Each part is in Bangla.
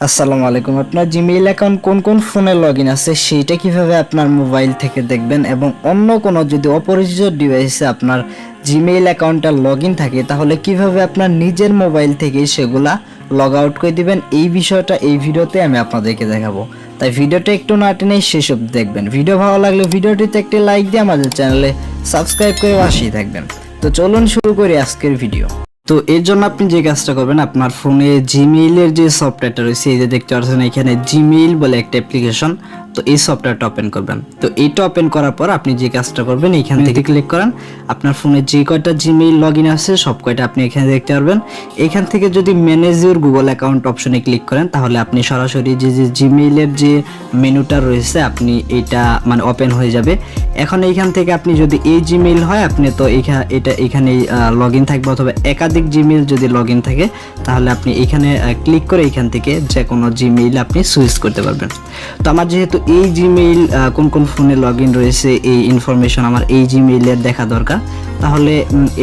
আসসালামু আলাইকুম। আপনার জিমেইল অ্যাকাউন্ট কোন কোন ফোনে লগ ইন আছে সেইটা কীভাবে আপনার মোবাইল থেকে দেখবেন এবং অন্য কোনো যদি অপরিচিত ডিভাইসে আপনার জিমেইল অ্যাকাউন্টটা লগ ইন থাকে, তাহলে কীভাবে আপনার নিজের মোবাইল থেকে সেগুলা লগ আউট করে দিবেন? এই বিষয়টা এই ভিডিওতে আমি আপনাদেরকে দেখাবো। তাই ভিডিওটা একটু না টেনে অবধি দেখবেন। ভিডিও ভালো লাগলে ভিডিওটিতে একটি লাইক দিয়ে আমাদের চ্যানেলে সাবস্ক্রাইব করে পাশেই থাকবেন। তো চলুন শুরু করি আজকের ভিডিও তো এর জন্য আপনি যে কাজটা করবেন, আপনার ফোনে জিমেইলের যে সফটওয়্যারটা রয়েছে, এই যে দেখতে পাচ্ছেন, এখানে জিমেইল বলে একটা অ্যাপ্লিকেশন তো এই সফটওয়্যারটা ওপেন করবেন। তো এইটা ওপেন করার পর আপনি যে কাজটা করবেন এখান থেকে ক্লিক করেন। আপনার ফোনে যে কয়টা জিমেইল লগ ইন আছে সব কয়টা আপনি এখানে দেখতে পারবেন। এখান থেকে যদি ম্যানেজ ইউর গুগল অ্যাকাউন্ট অপশনে ক্লিক করেন তাহলে আপনি সরাসরি যে যে জিমেইলের যে মেনুটা রয়েছে আপনি এটা মানে ওপেন হয়ে যাবে। এখন এইখান থেকে আপনি যদি এই জিমেইল হয় আপনি তো এইখানে এটা এখানে লগ ইন থাকবে অথবা একাধিক জিমেইল যদি লগ ইন থাকে তাহলে আপনি এখানে ক্লিক করে এখান থেকে যে কোনো জিমেইল আপনি সুইচ করতে পারবেন। তো আমার যেহেতু এই জিমেইল কোন কোন ফোনে লগ ইন রয়েছে, এই ইনফরমেশন আমার এই জিমেইলের দেখা দরকার। তাহলে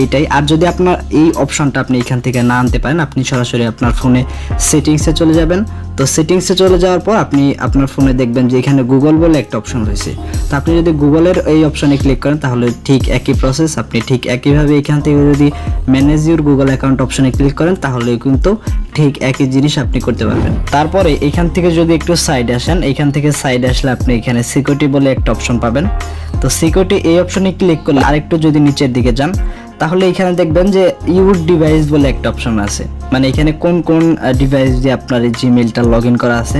এইটাই। আর যদি আপনার এই অপশনটা আপনি এখান থেকে না আনতে পারেন, আপনি সরাসরি আপনার ফোনে সেটিংসে চলে যাবেন। তো সেটিংসে চলে যাওয়ার পর আপনি আপনার ফোনে দেখবেন যে এখানে গুগল বলে একটা অপশন রয়েছে। তো আপনি যদি গুগলের এই অপশনে ক্লিক করেন, তাহলে ঠিক একই প্রসেস আপনি ঠিক একইভাবে এখান থেকে যদি ম্যানেজ ইউর গুগল অ্যাকাউন্ট অপশনে ক্লিক করেন, তাহলে কিন্তু ঠিক একই জিনিস আপনি করতে পারবেন। তারপরে এখান থেকে যদি একটু সাইডে আসেন, এখান থেকে সাইডে আসলে আপনি এখানে সিকিউরিটি বলে একটা অপশন পাবেন। তো সিকিউরিটি এই অপশনে ক্লিক করলে আরেকটু যদি নিচের দিকে যান তাহলে এখানে দেখবেন যে ইউর ডিভাইস বলে একটা অপশন আছে। মানে এখানে কোন কোন ডিভাইস দিয়ে আপনার এই জিমেলটা লগ করা আছে।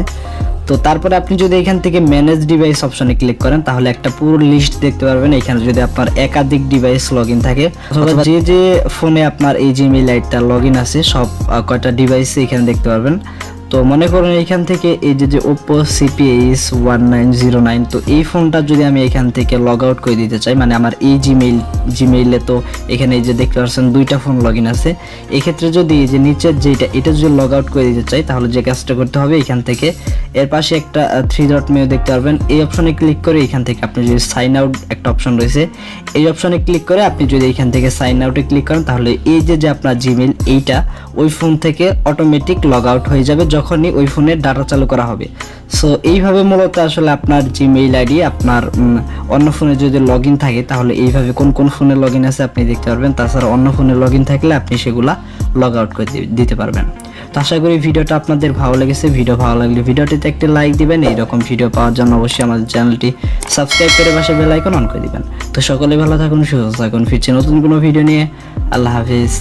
তো তারপরে আপনি যদি এখান থেকে ম্যানেজ ডিভাইস অপশনে ক্লিক করেন তাহলে একটা পুরো লিস্ট দেখতে পারবেন। এখানে যদি আপনার একাধিক ডিভাইস লগ ইন থাকে অথবা যে যে ফোনে আপনার এই জিমেইল আইডিটা লগ ইন আছে সব কয়টা ডিভাইস এখানে দেখতে পারবেন। তো মনে করুন এখান থেকে এই যে যে Oppo CPS one nine zero nine তো এই ফোনটা যদি আমি এখান থেকে লগ আউট করে দিতে চাই মানে আমার এই জিমেইল জিমেইলে তো এখানে এই যে দেখতে পাচ্ছেন দুইটা ফোন লগ ইন আছে। এক্ষেত্রে যদি এই যে নিচের যেটা এটা যদি লগ আউট করে দিতে চাই, তাহলে যে কাজটা করতে হবে এখান থেকে, এর পাশে একটা থ্রি ডট মেনু দেখতে পারবেন। এই অপশনে ক্লিক করে এখান থেকে আপনি যদি সাইন আউট একটা অপশন রয়েছে, এই অপশনে ক্লিক করে আপনি যদি এখান থেকে সাইন আউটে ক্লিক করেন, তাহলে এই যে যে আপনার জিমেইল এইটা ওই ফোন থেকে অটোমেটিক লগ আউট হয়ে যাবে যখনই ওই ফোনের ডাটা চালু করা হবে। সো এইভাবে মূলত আসলে আপনার জিমেইল আইডি আপনার অন্য ফোনে যদি লগ থাকে, তাহলে এইভাবে কোন কোন ফোনে লগ আছে আপনি দেখতে পারবেন। তাছাড়া অন্য ফোনে লগ থাকলে আপনি সেগুলা লগ আউট করে দিতে পারবেন। তো আশা করি ভিডিওটা আপনাদের ভালো লেগেছে। ভিডিও ভালো লাগলে ভিডিওটিতে একটি লাইক দিবেন। এইরকম ভিডিও পাওয়ার জন্য অবশ্যই আমাদের চ্যানেলটি সাবস্ক্রাইব করে পাশে বেল আইকন অন করে দিবেন। তো সকলে ভালো থাকুন, সুস্থ থাকুন। ফিরছে নতুন কোনো ভিডিও নিয়ে। আল্লাহ হাফিজ।